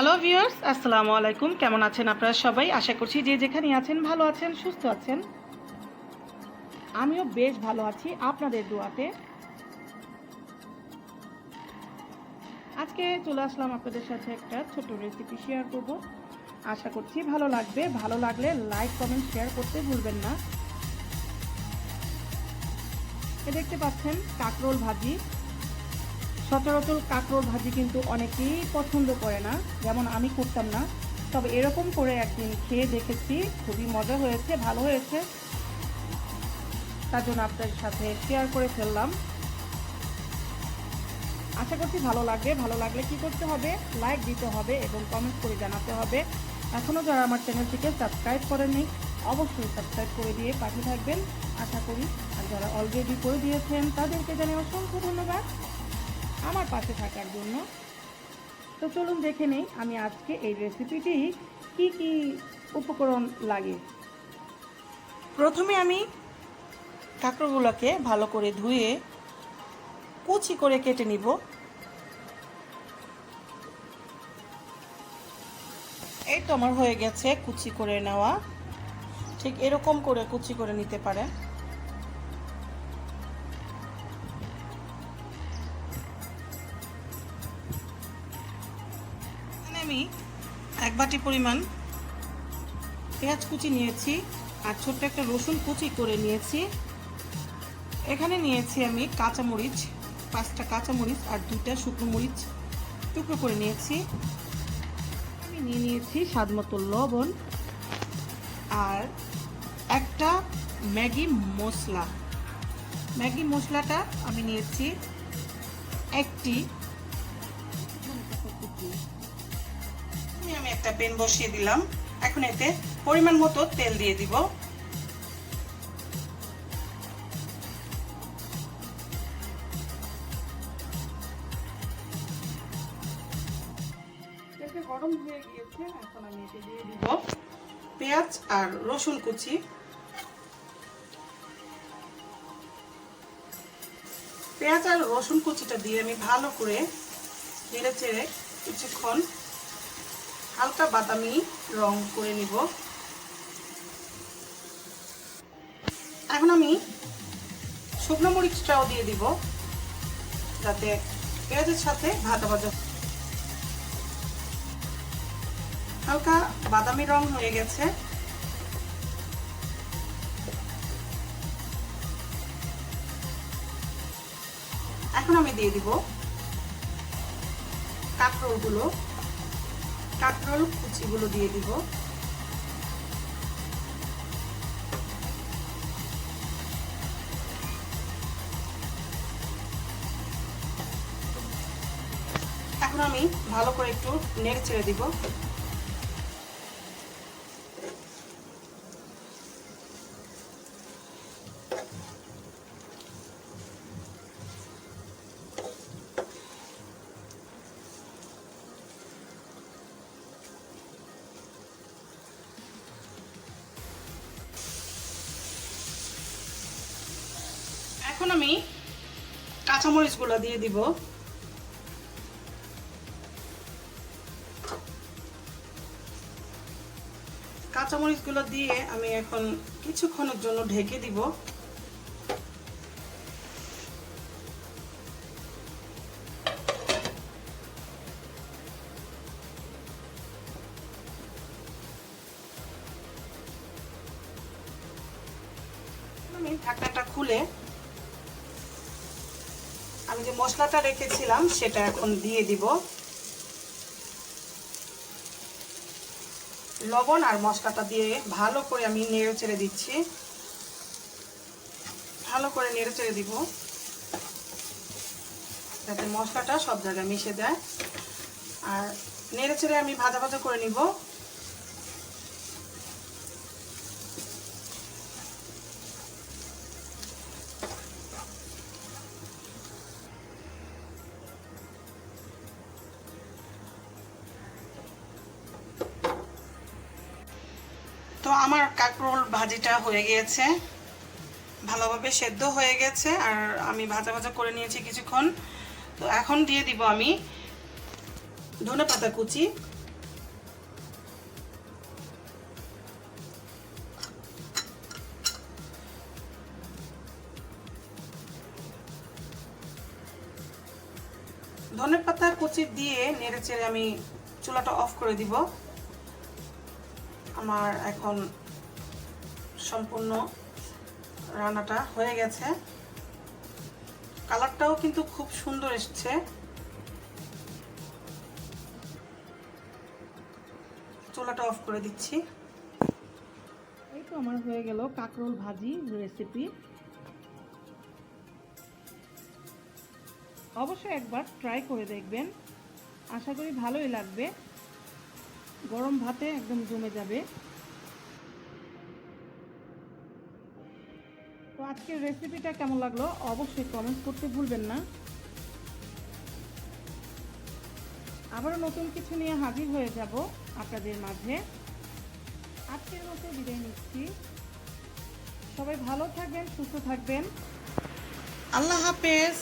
Hello viewers আসসালামু আলাইকুম কেমন আছেন আপনারা সবাই? আশা করছি যে যেখানে আছেন, ভালো আছেন, সুস্থ আছেন। আমিও বেশ ভালো আছি আপনাদের দোয়াতে। আজকে চলে আসলাম আপনাদের সাথে একটা ছোট রেসিপি শেয়ার করব। আশা করছি ভালো লাগবে। ভালো লাগলে লাইক কমেন্ট শেয়ার করতে ভুলবেন না। দেখতে পাচ্ছেন কাকরোল ভাজি। সচরাচর কাঁকরোল ভাজি কিন্তু অনেকেই পছন্দ করে না, যেমন আমি করতাম না। তবে এরকম করে একদিন খেয়ে দেখেছি, খুবই মজা হয়েছে, ভালো হয়েছে। তার জন্য আপনাদের সাথে শেয়ার করে ফেললাম। আশা করছি ভালো লাগবে। ভালো লাগলে কি করতে হবে? লাইক দিতে হবে এবং কমেন্ট করে জানাতে হবে। এখনও যারা আমার চ্যানেলটিকে সাবস্ক্রাইব করেননি, অবশ্যই সাবস্ক্রাইব করে দিয়ে পাঠিয়ে থাকবেন। আশা করি, আর যারা অলরেডি করে দিয়েছেন, তাদেরকে জানাই অসংখ্য ধন্যবাদ। আমার পাশে থাকার জন্য। তো চলুন দেখে নেই আমি আজকে এই রেসিপিটি কি কি উপকরণ লাগে। প্রথমে আমি কাঁকড়গুলোকে ভালো করে ধুয়ে কুচি করে কেটে নিব। এই তো আমার হয়ে গেছে কুচি করে নেওয়া। ঠিক এরকম করে কুচি করে নিতে পারে আমি এক বাটি পরিমাণ পেঁয়াজ কুচি নিয়েছি আর ছোট্ট একটা রসুন কুচি করে নিয়েছি। এখানে নিয়েছি আমি কাঁচামরিচ, পাঁচটা কাঁচামরিচ আর দুটা শুকনো মরিচ টুকরো করে নিয়েছি। আমি নিয়ে নিয়েছি স্বাদ মতো লবণ আর একটা ম্যাগি মশলা। ম্যাগি মশলাটা আমি নিয়েছি একটি একটা পেন বসিয়ে দিলাম। এখন এতে পরিমাণ মতো তেল দিয়ে দিব। গরম হয়ে গিয়েছে এখন আমি এতে দিয়ে দিব পেঁয়াজ আর রসুন কুচি। পেঁয়াজ আর রসুন কুচিটা দিয়ে আমি ভালো করে নেড়ে চেড়ে কিছুক্ষণ হালকা বাদামি রং করে নিব। এখন আমি শুকনো মরিচটাও দিয়ে দিব, যাতে পেঁয়াজের সাথে ভাজা ভাজা। হালকা বাদামি রং হয়ে গেছে। এখন আমি দিয়ে দিব কাঁকরোলগুলো কাঁকরোল কুচিগুলো দিয়ে দিব। এখন আমি ভালো করে একটু নেড়ে ছেড়ে দিব। এখন আমি কাঁচামরিচগুলো দিয়ে দিব। কাঁচামরিচগুলো দিয়ে আমি এখন কিছুক্ষণের জন্য ঢেকে দিব। আমি ঢাকনাটা খুলে আমি যে মশলাটা রেখেছিলাম, সেটা এখন দিয়ে দিব। লবণ আর মশলাটা দিয়ে ভালো করে আমি নেড়ে চেড়ে দিচ্ছি। ভালো করে নেড়ে চেড়ে দিব। যাতে মশলাটা সব জায়গায় মিশে দেয় আর নেড়ে চেড়ে আমি ভাজা ভাজা করে নিব। তো আমার কাঁকরোল ভাজিটা হয়ে গিয়েছে। ভালোভাবে সেদ্ধ হয়ে গেছে আর আমি ভাজা ভাজা করে নিয়েছি কিছুক্ষণ। তো এখন দিয়ে দিব আমি ধনে পাতা কুচি। ধনে পাতা কুচি দিয়ে নেড়ে চেড়ে আমি চুলাটা অফ করে দিব। আমার এখন সম্পূর্ণ রান্নাটা হয়ে গেছে। কালারটাও কিন্তু খুব সুন্দর এসছে। চুলাটা অফ করে দিচ্ছি। এই তো আমার হয়ে গেল কাকরোল ভাজি রেসিপি অবশ্যই একবার ট্রাই করে দেখবেন। আশা করি ভালোই লাগবে। গরম ভাতে একদম জমে যাবে। তো আজকের রেসিপিটা কেমন লাগল? অবশ্যই কমেন্ট করতে ভুলবেন না। আবারও নতুন কিছু নিয়ে হাজির হয়ে যাব আপনাদের মাঝে। আজকের মতো বিদায় নিচ্ছি। সবাই ভালো থাকবেন, সুস্থ থাকবেন। আল্লাহ হাফেজ।